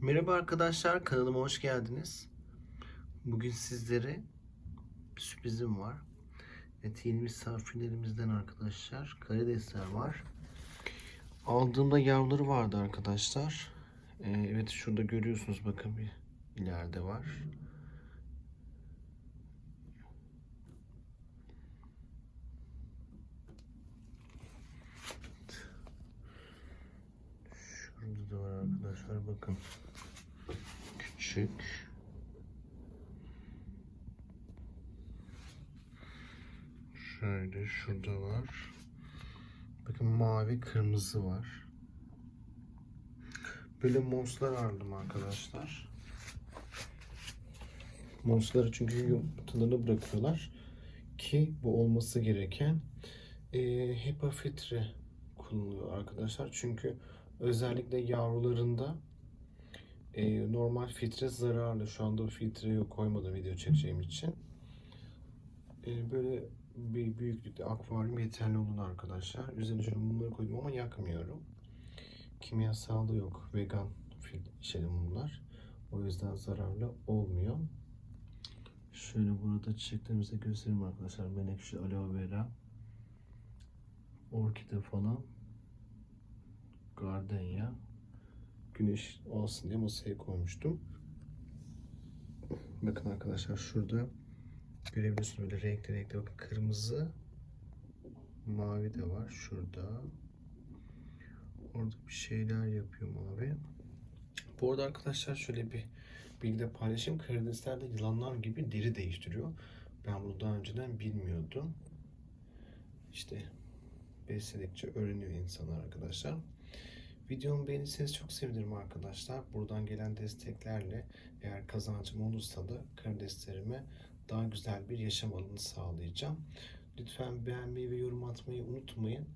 Merhaba arkadaşlar, kanalıma hoş geldiniz. Bugün sizlere bir sürprizim var. Evet, yeni misafirlerimizden arkadaşlar, karidesler var. Aldığımda yavruları vardı arkadaşlar. Ee, evet, şurada görüyorsunuz bakın bir ileride var. Şurada da var arkadaşlar bakın. Küçük. Şöyle şurada var. Bakın mavi kırmızı var. Böyle monslar aldım arkadaşlar. Monsları çünkü yumurtalarını bırakıyorlar. Ki bu olması gereken e, HEPA filtre kullanılıyor arkadaşlar. Çünkü özellikle yavrularında e, normal filtre zararlı. Şu anda filtre yok koymadım video çekeceğim için. E, böyle bir büyüklükte akvaryum yeterli olur arkadaşlar. Üzerine şöyle mumları koydum ama yakmıyorum. Kimyasal da yok. Vegan fil- şey mumlar. O yüzden zararlı olmuyor. Şöyle burada çiçeklerimizi göstereyim arkadaşlar. Menekşe, aloe vera, orkide falan, gardenya, güneş olsun diye masaya koymuştum. Bakın arkadaşlar şurada görebiliyorsunuz böyle renkli renkli bakın kırmızı, mavi de var şurada. Orada bir şeyler yapıyor mavi. Bu arada arkadaşlar şöyle bir bilgi de paylaşayım. Karidesler de yılanlar gibi deri değiştiriyor. Ben bunu daha önceden bilmiyordum. İşte besledikçe öğreniyor insanlar arkadaşlar. Videomu beğenirseniz çok sevinirim arkadaşlar. Buradan gelen desteklerle eğer kazancım olursa da karideslerime daha güzel bir yaşam alanı sağlayacağım. Lütfen beğenmeyi ve yorum atmayı unutmayın.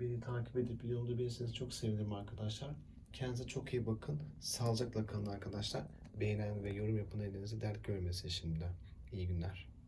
Beni takip edip videomu beğenirseniz çok sevinirim arkadaşlar. Kendinize çok iyi bakın. Sağlıcakla kalın arkadaşlar. Beğenen ve yorum yapan elinizi dert görmesin şimdiden. İyi günler.